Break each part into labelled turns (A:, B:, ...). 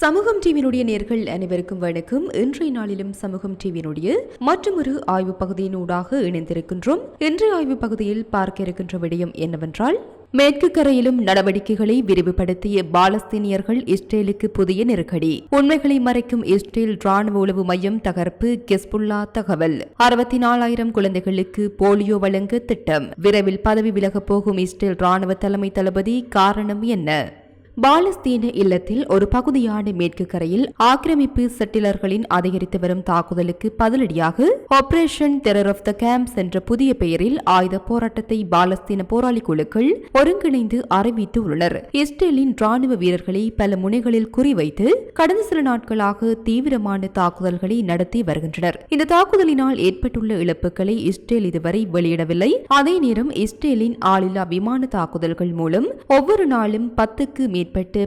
A: சமூகம் டிவியினுடைய நேர்கள் அனைவருக்கும் வணக்கம். இன்றைய நாளிலும் சமூகம் டிவியினுடைய மற்றொரு ஆய்வு பகுதியினூடாக இணைந்திருக்கின்றோம். இன்றைய ஆய்வு பகுதியில் பார்க்க இருக்கின்ற விடயம் என்னவென்றால் மேற்கு கரையிலும் நடவடிக்கைகளை விரிவுபடுத்திய பாலஸ்தீனியர்கள் இஸ்ரேலுக்கு புதிய நெருக்கடி. உண்மைகளை மறைக்கும் இஸ்ரேல் ராணுவ உளவு மையம் தகர்ப்பு கெஸ்புல்லா தகவல். அறுபத்தி நாலாயிரம் குழந்தைகளுக்கு போலியோ வழங்க திட்டம். விரைவில் பதவி விலகப் போகும் இஸ்ரேல் ராணுவ தலைமை தளபதி காரணம் என்ன? பாலஸ்தீன இல்லத்தில் ஒரு பகுதியான மேற்கு கரையில் ஆக்கிரமிப்பு செட்டிலர்களின் அதிகரித்து வரும் தாக்குதலுக்கு பதிலடியாக operation terror of the camps என்ற புதிய பெயரில் ஆயுத போராட்டத்தை பாலஸ்தீன போராளி குழுக்கள் ஒருங்கிணைந்து அறிவித்து உள்ளனர் இஸ்ரேலின் ராணுவ வீரர்களை பல முனைகளில் குறிவைத்து கடந்த சில நாட்களாக தீவிரமான தாக்குதல்களை நடத்தி வருகின்றனர். இந்த தாக்குதலினால் ஏற்பட்டுள்ள இழப்புகளை இஸ்ரேல் இதுவரை வெளியிடவில்லை. அதே நேரம் இஸ்ரேலின் ஆளில்லா விமான தாக்குதல்கள் மூலம் ஒவ்வொரு நாளும் பத்துக்கு மேற்பட்டு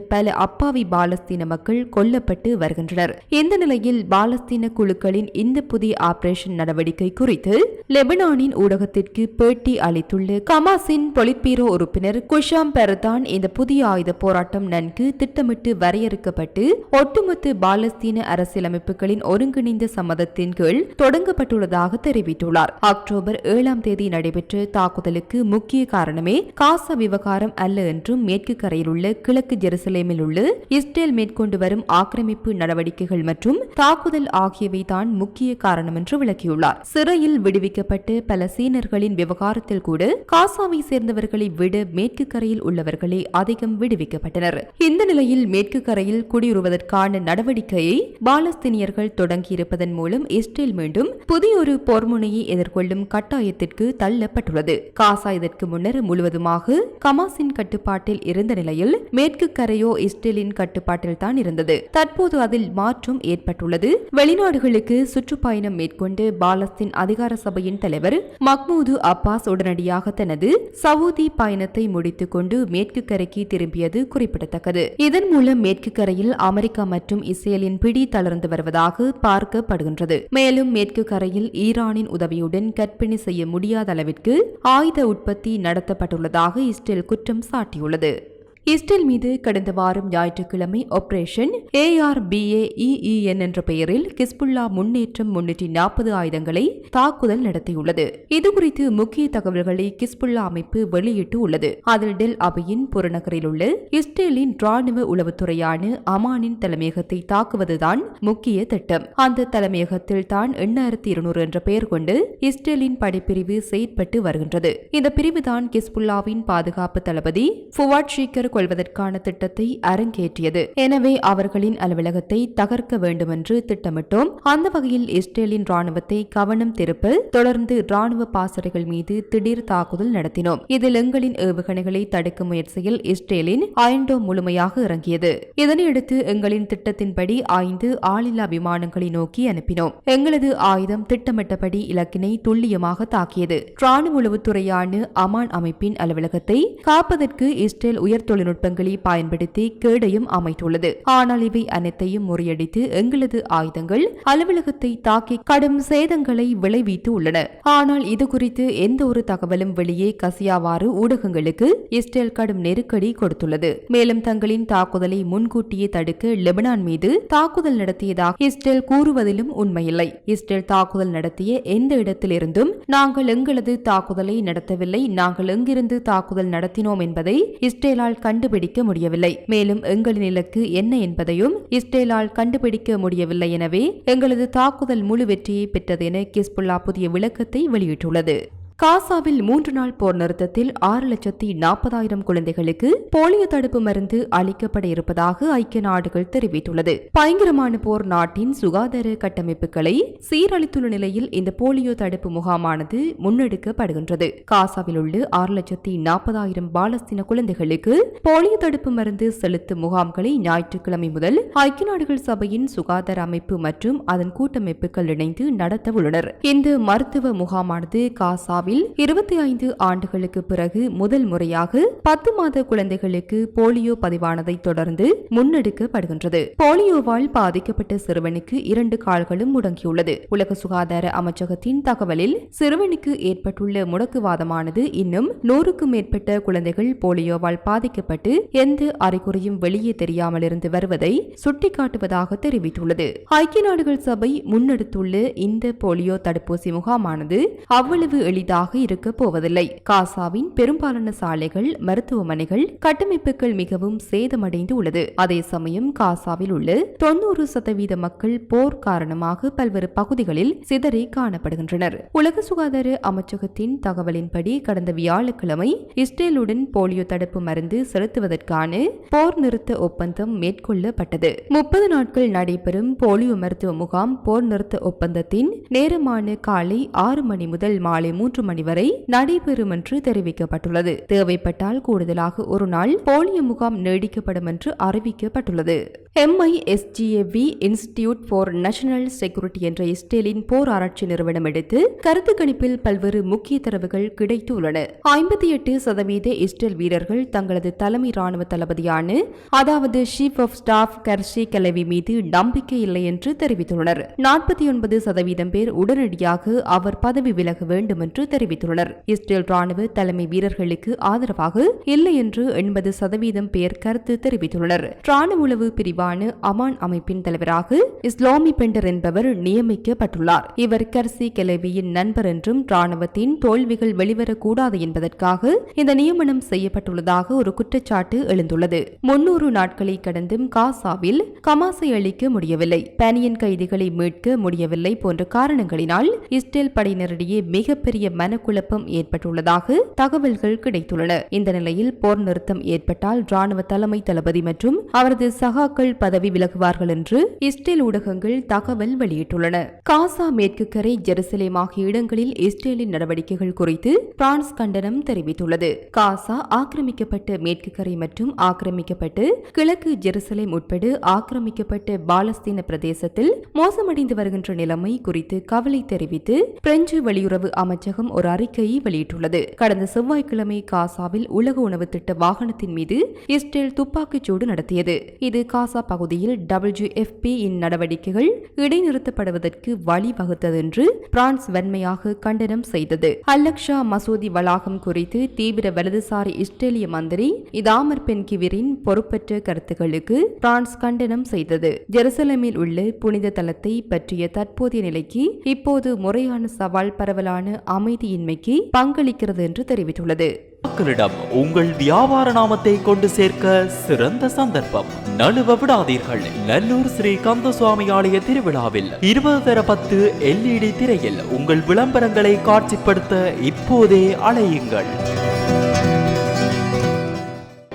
A: பல அப்பாவி பாலஸ்தீன மக்கள் கொல்லப்பட்டு வருகின்றனர். இந்த நிலையில் பாலஸ்தீன குழுக்களின் இந்த புதிய ஆபரேஷன் நடவடிக்கை குறித்து லெபனானின் ஊடகத்திற்கு பேட்டி அளித்துள்ள கமாஸின் பொலிட்பீரோ உறுப்பினர் குஷாம் பெரதான் இந்த புதிய ஆயுத போராட்டம் நன்கு திட்டமிட்டு வரையறுக்கப்பட்டு ஒட்டுமொத்த பாலஸ்தீன அரசியலமைப்புகளின் ஒருங்கிணைந்த சம்மதத்தின் கீழ் தொடங்கப்பட்டுள்ளதாக தெரிவித்துள்ளார். அக்டோபர் ஏழாம் தேதி நடைபெற்ற தாக்குதலுக்கு முக்கிய காரணமே காசா விவகாரம் அல்ல என்றும் மேற்கு கரையில் உள்ள கிழக்கு கிழக்கு ஜெருசலேமில் உள்ள இஸ்ரேல் மேற்கொண்டு வரும் ஆக்கிரமிப்பு நடவடிக்கைகள் மற்றும் தாக்குதல் ஆகியவை தான் முக்கிய காரணம் என்று விளக்கியுள்ளார். சிறையில் விடுவிக்கப்பட்ட பல சீனர்களின் விவகாரத்தில் கூட காசாவை சேர்ந்தவர்களை விட மேற்கு கரையில் உள்ளவர்களே அதிகம் விடுவிக்கப்பட்டனர். இந்த நிலையில் மேற்கு கரையில் குடியுறுவதற்கான நடவடிக்கையை பாலஸ்தீனியர்கள் தொடங்கியிருப்பதன் மூலம் இஸ்ரேல் மீண்டும் புதியொரு போர்முனையை எதிர்கொள்ளும் கட்டாயத்திற்கு தள்ளப்பட்டுள்ளது. காசா இதற்கு முன்னர் முழுவதுமாக கமாசின் கட்டுப்பாட்டில் இருந்த நிலையில் மேற்கு கரையோ இஸ்ரேலின் கட்டுப்பாட்டில் தான் இருந்தது. தற்போது அதில் மாற்றம் ஏற்பட்டுள்ளது. வெளிநாடுகளுக்கு சுற்றுப்பயணம் மேற்கொண்டு பாலஸ்தீன் அதிகார சபையின் தலைவர் மக்மூது அப்பாஸ் உடனடியாக தனது சவுதி பயணத்தை முடித்துக் கொண்டு மேற்கு கரைக்கு திரும்பியது குறிப்பிடத்தக்கது. இதன் மூலம் மேற்கு கரையில் அமெரிக்கா மற்றும் இஸ்ரேலின் பிடி தளர்ந்து வருவதாக பார்க்கப்படுகின்றது. மேலும் மேற்கு கரையில் ஈரானின் உதவியுடன் கற்பிணி செய்ய முடியாத அளவிற்கு ஆயுத உற்பத்தி நடத்தப்பட்டுள்ளதாக இஸ்ரேல் குற்றம் சாட்டியுள்ளது. இஸ்ரேல் மீது கடந்த வாரம் ஞாயிற்றுக்கிழமை ஆபரேஷன் ஏஆர்பிஏஇஇஎன் என்ற பெயரில் கிஸ்புல்லா முன்னேற்றம் முன்னூற்றி நாற்பது ஆயுதங்களை தாக்குதல் நடத்தியுள்ளது. இதுகுறித்து முக்கிய தகவல்களை கிஸ்புல்லா அமைப்பு வெளியிட்டு உள்ளது. அதில் டெல் அபியின் புறநகரில் உள்ள இஸ்ரேலின் ராணுவ உளவுத்துறையான அமானின் தலைமையகத்தை தாக்குவதுதான் முக்கிய திட்டம். அந்த தலைமையகத்தில் தான் எண்ணாயிரத்தி இருநூறு என்ற பெயர் கொண்டு இஸ்ரேலின் படைப்பிரிவு செயற்பட்டு வருகின்றது. இந்த பிரிவுதான் கிஸ்புல்லாவின் பாதுகாப்பு தளபதி ஃபுவாட் ஷீக்கர் கொள்வதற்கான திட்டத்தை அரங்கேற்றியது. எனவே அவர்களின் அலுவலகத்தை தகர்க்க வேண்டுமென்று திட்டமிட்டோம். அந்த வகையில் இஸ்ரேலின் ராணுவத்தை கவனம் திருப்ப தொடர்ந்து ராணுவ பாசறைகள் மீது திடீர் தாக்குதல் நடத்தினோம். இதில் எங்களின் ஏவுகணைகளை தடுக்கும் முயற்சியில் இஸ்ரேலின் ஐண்டோ முழுமையாக இறங்கியது. இதனையடுத்து எங்களின் திட்டத்தின்படி ஐந்து ஆளில்லா விமானங்களை நோக்கி அனுப்பினோம். எங்களது ஆயுதம் திட்டமிட்டபடி இலக்கினை துல்லியமாக தாக்கியது. ராணுவ உளவுத்துறையான அமான் அமைப்பின் அலுவலகத்தை காப்பதற்கு இஸ்ரேல் உயர் தொழில்நுட்பங்களை பயன்படுத்தி கேடையும் அமைத்துள்ளது. ஆனால் இவை அனைத்தையும் முறியடித்து எங்களது ஆயுதங்கள் அலுவலகத்தை தாக்கி கடும் சேதங்களை விளைவித்து உள்ளன. ஆனால் இது குறித்து எந்த ஒரு தகவலும் வெளியே கசியாவாறு ஊடகங்களுக்கு இஸ்ரேல் கடும் நெருக்கடி கொடுத்துள்ளது. மேலும் தங்களின் தாக்குதலை முன்கூட்டியே தடுக்க லெபனான் மீது தாக்குதல் நடத்தியதாக இஸ்ரேல் கூறுவதிலும் உண்மையில்லை. இஸ்ரேல் தாக்குதல் நடத்திய எந்த இடத்திலிருந்தும் நாங்கள் எங்களது தாக்குதலை நடத்தவில்லை. நாங்கள் எங்கிருந்து தாக்குதல் நடத்தினோம் என்பதை இஸ்ரேலால் கண்டுபிடிக்க முடியவில்லை. மேலும் எங்களின் இலக்கு என்ன என்பதையும் இஸ்ரேலால் கண்டுபிடிக்க முடியவில்லை எனவே எங்களது தாக்குதல் முழு வெற்றியை பெற்றது என கிஸ்புல்லா புதிய விளக்கத்தை வெளியிட்டுள்ளது. காசாவில் மூன்று நாள் போர் நிறுத்தத்தில் ஆறு லட்சத்தி நாற்பதாயிரம் குழந்தைகளுக்கு போலியோ தடுப்பு மருந்து அளிக்கப்பட இருப்பதாக ஐக்கிய நாடுகள் தெரிவித்துள்ளது. பயங்கரமான போர் நாட்டின் சுகாதார கட்டமைப்புகளை சீரழித்துள்ள நிலையில் இந்த போலியோ தடுப்பு முகாமானது முன்னெடுக்கப்படுகின்றது. காசாவில் உள்ள ஆறு லட்சத்தி நாற்பதாயிரம் பாலஸ்தீன குழந்தைகளுக்கு போலியோ தடுப்பு மருந்து செலுத்தும் முகாம்களை ஞாயிற்றுக்கிழமை முதல் ஐக்கிய நாடுகள் சபையின் சுகாதார அமைப்பு மற்றும் அதன் கூட்டமைப்புகள் இணைந்து நடத்த உள்ளனர் இந்த மருத்துவ முகாமானது காசாவில் இந்தியாவில் இருபத்தி ஐந்து ஆண்டுகளுக்கு பிறகு முதல் முறையாக பத்து மாத குழந்தைகளுக்கு போலியோ பதிவானதை தொடர்ந்து முன்னெடுக்கப்படுகின்றது. போலியோவால் பாதிக்கப்பட்ட சிறுவனுக்கு இரண்டு கால்களும் முடங்கியுள்ளது. உலக சுகாதார அமைச்சகத்தின் தகவலில் சிறுவனுக்கு ஏற்பட்டுள்ள முடக்குவாதமானது இன்னும் நூறுக்கும் மேற்பட்ட குழந்தைகள் போலியோவால் பாதிக்கப்பட்டு எந்த அறிகுறியும் வெளியே தெரியாமல் இருந்து வருவதை சுட்டிக்காட்டுவதாக தெரிவித்துள்ளது. ஐக்கிய நாடுகள் சபை முன்னெடுத்துள்ள இந்த போலியோ தடுப்பூசி முகாமானது அவ்வளவு எளிதாக இருக்க போவதில்லை. காசாவின் பெரும்பாலான சாலைகள் மருத்துவமனைகள் கட்டமைப்புகள் மிகவும் சேதமடைந்து உள்ளது. அதே சமயம் காசாவில் உள்ள தொன்னூறு சதவீத மக்கள் போர் காரணமாக பல்வேறு பகுதிகளில் சிதறி காணப்படுகின்றனர். உலக சுகாதார அமைச்சகத்தின் தகவலின்படி கடந்த வியாழக்கிழமை இஸ்ரேலுடன் போலியோ தடுப்பு மருந்து செலுத்துவதற்கான போர் நிறுத்த ஒப்பந்தம் மேற்கொள்ளப்பட்டது. முப்பது நாட்கள் நடைபெறும் போலியோ மருத்துவ முகாம் போர் நிறுத்த ஒப்பந்தத்தின் நேரமான காலை ஆறு மணி முதல் மாலை மூன்று மணி வரை நடைபெறும் என்று தெரிவிக்கப்பட்டுள்ளது. தேவைப்பட்டால் கூடுதலாக ஒரு நாள் போலியோ முகாம் நீடிக்கப்படும் என்று அறிவிக்கப்பட்டுள்ளது. MI MISGAV institute for national security என்ற இஸ்ரேலின் போர் ஆராய்ச்சி நிறுவனம் எடுத்து கருத்து கணிப்பில் பல்வேறு முக்கிய தரவுகள் கிடைத்துள்ளன. ஐம்பத்தி எட்டு சதவீத இஸ்ரேல் வீரர்கள் தங்களது தலைமை ராணுவ தளபதியான அதாவது சீஃப் ஆஃப் ஸ்டாஃப் கர்ஷி கலவி மீது நம்பிக்கை இல்லை என்று தெரிவித்துள்ளனர். நாற்பத்தி ஒன்பது சதவீதம் பேர் உடனடியாக அவர் பதவி விலக வேண்டும் என்று தெரிவித்துள்ளனர். இஸ்ரேல் ராணுவ தலைமை வீரர்களுக்கு ஆதரவாக இல்லை என்று எண்பது சதவீதம் பேர் கருத்து தெரிவித்துள்ளனர். ராணுவ உளவு பிரிவான அமான் அமைப்பின் தலைவராக இஸ்லாமி பெண்டர் என்பவர் நியமிக்கப்பட்டுள்ளார். இவர் கர்சி கெலவியின் நண்பர் என்றும் ராணுவத்தின் தோல்விகள் வெளிவரக்கூடாது என்பதற்காக இந்த நியமனம் செய்யப்பட்டுள்ளதாக ஒரு குற்றச்சாட்டு எழுந்துள்ளது. முன்னூறு நாட்களை கடந்தும் காசாவில் கமாசை அளிக்க முடியவில்லை. பானியன் கைதிகளை மீட்க முடியவில்லை போன்ற காரணங்களினால் இஸ்ரேல் படையினரிடையே மிகப்பெரிய மனக்குழப்பம் ஏற்பட்டுள்ளதாக தகவல்கள் கிடைத்துள்ளன. இந்த நிலையில் போர் நிறுத்தம் ஏற்பட்டால் ராணுவ தலைமை தளபதி மற்றும் அவரது சகாக்கள் பதவி விலகுவார்கள் என்று இஸ்ரேல் ஊடகங்கள் தகவல் வெளியிட்டுள்ளன. காசா மேற்கு கரை ஜெருசலேம் ஆகிய இடங்களில் இஸ்ரேலின் நடவடிக்கைகள் குறித்து பிரான்ஸ் கண்டனம் தெரிவித்துள்ளது. காசா ஆக்கிரமிக்கப்பட்ட மேற்கு கரை மற்றும் ஆக்கிரமிக்கப்பட்டு கிழக்கு ஜெருசலேம் உட்பட ஆக்கிரமிக்கப்பட்ட பாலஸ்தீன பிரதேசத்தில் மோசமடைந்து வருகின்ற நிலைமை குறித்து கவலை தெரிவித்து பிரெஞ்சு வெளியுறவு அமைச்சகம் ஒரு அறிக்கையை வெளியிட்டுள்ளது. கடந்த செவ்வாய்க்கிழமை காசாவில் உலக உணவு திட்ட வாகனத்தின் மீது இஸ்ரேல் துப்பாக்கிச் சூடு நடத்தியது. இது காசா பகுதியில் டபிள்யூஎஃப்பி இன் நடவடிக்கைகள் இடைநிறுத்தப்படுவதற்கு வழிவகுத்தது என்று பிரான்ஸ் வன்மையாக கண்டனம் செய்தது. அல்லக்ஷா மசூதி வளாகம் குறித்து தீவிர வலதுசாரி இஸ்ரேலிய மந்திரி இதாமர் பென்கிவிரின் பொறுப்பற்ற கருத்துக்களுக்கு பிரான்ஸ் கண்டனம் செய்தது. ஜெருசலமில் உள்ள புனித தலத்தை பற்றிய தற்போதைய நிலைக்கு இப்போது முறையான சவால் பரவலான அமைதி அமைதியின்மைக்கு பங்களிக்கிறது என்று தெரிவித்துள்ளது.
B: மக்களிடம் உங்கள் வியாபார நாமத்தை கொண்டு சேர்க்க சிறந்த சந்தர்ப்பம். நழுவ விடாதீர்கள். நல்லூர் ஸ்ரீ கந்தசுவாமி ஆலய திருவிழாவில் இருபது தர பத்து எல்இடி திரையில் உங்கள் விளம்பரங்களை காட்சிப்படுத்த இப்போதே அலையுங்கள்.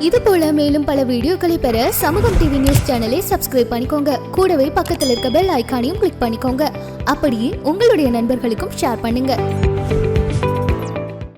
C: இது போல மேலும் பல வீடியோக்களை பெற சமூகம் டிவி நியூஸ் சேனலை சப்ஸ்கிரைப் பண்ணிக்கோங்க. கூடவே பக்கத்தில் இருக்க பெல் ஐகானையும் கிளிக் பண்ணிக்கோங்க. அப்படியே உங்களுடைய நண்பர்களுக்கும் ஷேர் பண்ணுங்க.